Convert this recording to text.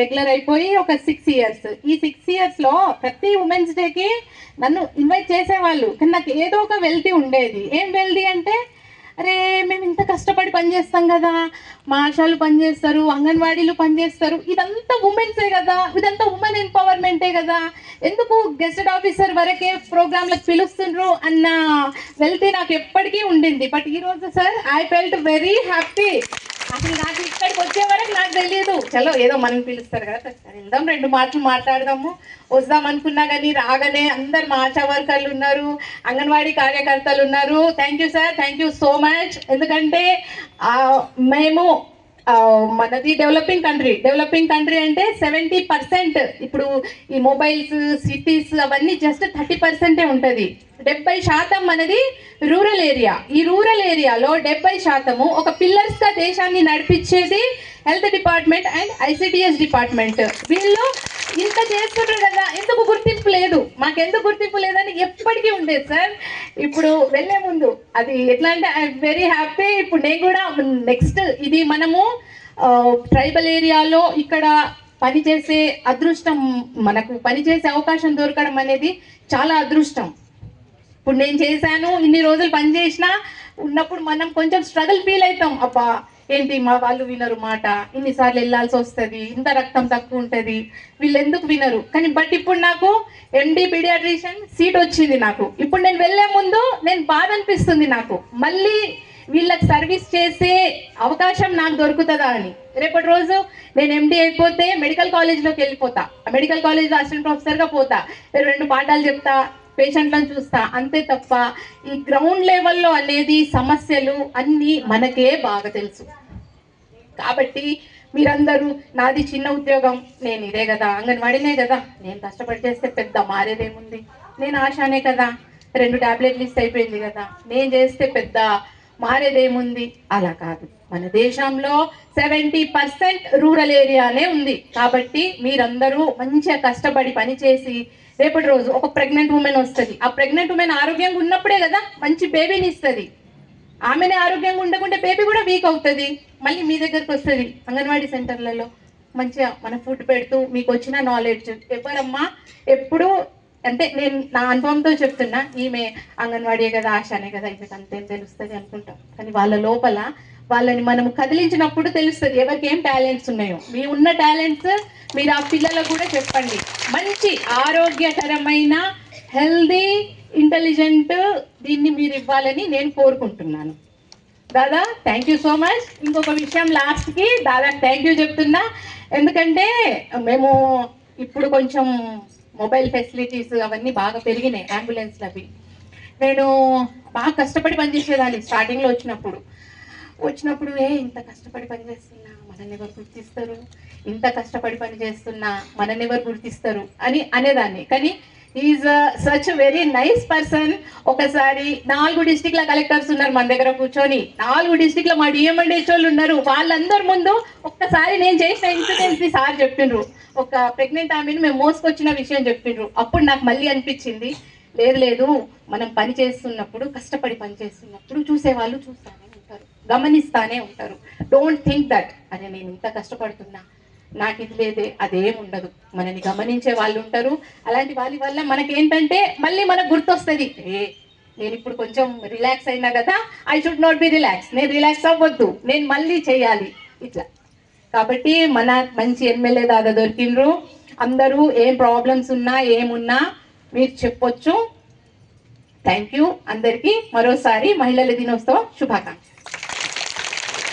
Regular అయిపోయి ఒక six years ఈ సిక్స్ ఇయర్స్లో ప్రతి ఉమెన్స్ డేకి నన్ను ఇన్వైట్ చేసేవాళ్ళు. కానీ నాకు ఏదో ఒక వెల్తీ ఉండేది. ఏం వెల్తీ అంటే అరే మేము ఇంత కష్టపడి పనిచేస్తాం కదా. మా ఆశాలు పనిచేస్తారు అంగన్వాడీలు పనిచేస్తారు ఇదంతా ఉమెన్సే కదా. ఇదంతా ఉమెన్ ఎంపవర్మెంటే కదా. ఎందుకు గెస్టెడ్ ఆఫీసర్ వరకే ప్రోగ్రాంలకు పిలుస్తుండ్రు అన్న వెళ్తే నాకు ఎప్పటికీ ఉండింది. బట్ ఈరోజు sir I felt very happy అసలు నాకు ఇక్కడికి వచ్చే వరకు నాకు తెలియదు చలో ఏదో మనం పిలుస్తారు కదా సరే వెళ్దాం రెండు మాటలు మాట్లాడదాము. వద్దాం అనుకున్నా కానీ రాగానే అందరు మా ఆశా వర్కర్లు ఉన్నారు అంగన్వాడీ కార్యకర్తలు ఉన్నారు. Thank you sir thank you so much ఎందుకంటే మేము మనది డెవలపింగ్ కంట్రీ డెవలపింగ్ కంట్రీ అంటే సెవెంటీ పర్సెంట్ ఇప్పుడు ఈ మొబైల్స్ సిటీస్ అవన్నీ జస్ట్ థర్టీ పర్సెంటే ఉంటుంది. డెబ్బై శాతం మనది రూరల్ ఏరియా ఈ రూరల్ ఏరియాలో డెబ్బై శాతము ఒక పిల్లర్స్గా దేశాన్ని నడిపించేది health department and ICDS department వీళ్ళు ఇంత చేస్తున్నారు కదా ఎందుకు గుర్తింపు లేదు? మాకెందుకు గుర్తింపు లేదని ఎప్పటికీ ఉండేది సార్. ఇప్పుడు వెళ్ళే ముందు అది ఎట్లా అంటే ఐఎమ్ వెరీ హ్యాపీ ఇప్పుడు నేను కూడా నెక్స్ట్ ఇది మనము ట్రైబల్ ఏరియాలో ఇక్కడ పనిచేసే అదృష్టం మనకు పనిచేసే అవకాశం దొరకడం అనేది చాలా అదృష్టం. ఇప్పుడు నేను చేశాను ఇన్ని రోజులు పని చేసినా ఉన్నప్పుడు మనం కొంచెం స్ట్రగుల్ ఫీల్ అవుతాం. అబ్బా ఏంటి మా వాళ్ళు వినరు మాట? ఇన్నిసార్లు వెళ్ళాల్సి వస్తుంది ఇంత రక్తం తక్కువ ఉంటుంది వీళ్ళు ఎందుకు వినరు? కానీ బట్ ఇప్పుడు నాకు ఎండి పీడియాట్రిషియన్ సీట్ వచ్చింది నాకు. ఇప్పుడు నేను వెళ్ళే ముందు నేను బాధ అనిపిస్తుంది నాకు. మళ్ళీ వీళ్ళకి సర్వీస్ చేసే అవకాశం నాకు దొరుకుతుందా అని. రేపటి రోజు నేను ఎండి అయిపోతే మెడికల్ కాలేజ్లోకి వెళ్ళిపోతా. మెడికల్ కాలేజ్లో అసిస్టెంట్ ప్రొఫెసర్గా పోతా. రెండు పాఠాలు చెప్తా. పేషెంట్లను చూస్తా అంతే తప్ప ఈ గ్రౌండ్ లెవెల్లో అనేది సమస్యలు అన్నీ మనకే బాగా తెలుసు. కాబట్టి మీరందరూ నాది చిన్న ఉద్యోగం నేను ఇదే కదా అంగన్వాడినే కదా నేను కష్టపడి చేస్తే పెద్ద మారేదేముంది? నేను ఆశానే కదా రెండు ట్యాబ్లెట్లు ఇస్తే అయిపోయింది కదా నేను చేస్తే పెద్ద మారేదేముంది అలా కాదు. మన దేశంలో సెవెంటీ పర్సెంట్ రూరల్ ఏరియానే ఉంది. కాబట్టి మీరందరూ మంచిగా కష్టపడి పనిచేసి రేపటి రోజు ఒక ప్రెగ్నెంట్ ఉమెన్ వస్తుంది. ఆ ప్రెగ్నెంట్ ఉమెన్ ఆరోగ్యంగా ఉన్నప్పుడే కదా మంచి బేబీని ఇస్తుంది. ఆమెనే ఆరోగ్యంగా ఉండకుంటే బేబీ కూడా వీక్ అవుతుంది. మళ్ళీ మీ దగ్గరకు వస్తుంది అంగన్వాడీ సెంటర్లలో. మంచిగా మన ఫుడ్ పెడుతూ మీకు వచ్చిన నాలెడ్జ్ ఎవరమ్మా? ఎప్పుడు అంటే నేను నా అనుభవంతో చెప్తున్నా ఈమె అంగన్వాడీ కదా ఆశానే కదా ఈమెకు అంతేం తెలుస్తుంది అనుకుంటాం. కానీ వాళ్ళ లోపల వాళ్ళని మనం కదిలించినప్పుడు తెలుస్తుంది ఎవరికి ఏం టాలెంట్స్ ఉన్నాయో. మీ ఉన్న టాలెంట్స్ మీరు ఆ పిల్లలకు కూడా చెప్పండి. మంచి ఆరోగ్యకరమైన హెల్దీ ఇంటెలిజెంట్ దీన్ని మీరు ఇవ్వాలని నేను కోరుకుంటున్నాను. దాదా థ్యాంక్ యూ సో మచ్ ఇంకొక విషయం లాస్ట్కి దాదా థ్యాంక్ యూ చెప్తున్నా. ఎందుకంటే మేము ఇప్పుడు కొంచెం మొబైల్ ఫెసిలిటీస్ అవన్నీ బాగా పెరిగినాయి అంబులెన్స్లు అవి నేను బాగా కష్టపడి పనిచేసేదాన్ని స్టార్టింగ్లో వచ్చినప్పుడు. వచ్చినప్పుడు ఏ ఇంత కష్టపడి పనిచేస్తున్నా మనల్ని ఎవరు గుర్తిస్తారు? ఇంత కష్టపడి పనిచేస్తున్నా మనల్ని ఎవరు గుర్తిస్తారు? అని అనేదాన్ని. కానీ is such very nice person ఒకసారి నాలుగు డిస్టిక్ల కలెక్టర్స్ ఉన్నారు మన దగ్గర కూర్చొని. నాలుగు డిస్టిక్ల మా డిఎంఎండ్హెచ్ వాళ్ళు ఉన్నారు. వాళ్ళందరి ముందు ఒక్కసారి నేను చేసిన ఇన్సిడెంట్స్ని సార్ చెప్పిండ్రు. ఒక ప్రెగ్నెంట్ ఆమెను మేము మోసుకొచ్చిన విషయం చెప్పిండ్రు. అప్పుడు నాకు మళ్ళీ అనిపించింది. లేదు లేదు మనం పని చేస్తున్నప్పుడు కష్టపడి పని చేస్తున్నప్పుడు చూసేవాళ్ళు చూస్తానే ఉంటారు. గమనిస్తానే ఉంటారు. డోంట్ థింక్ దట్ అరే నేను ఇంత కష్టపడుతున్నా. నాకు ఇది లేదే అదేం ఉండదు. మనని గమనించే వాళ్ళు ఉంటారు. అలాంటి వాళ్ళ వల్ల మనకేంటంటే మళ్ళీ మనకు గుర్తొస్తుంది. ఏ నేను ఇప్పుడు కొంచెం రిలాక్స్ అయినా కదా I should not be relax నేను రిలాక్స్ అవ్వద్దు. నేను మళ్ళీ చేయాలి. ఇట్లా. కాబట్టి మన మంచి ఎమ్మెల్యే దాదా దొరికిండ్రు. అందరూ ఏం ప్రాబ్లమ్స్ ఉన్నా ఏమున్నా మీరు చెప్పొచ్చు. థ్యాంక్ యూ అందరికీ మరోసారి మహిళల దినోత్సవం శుభాకాంక్షలు.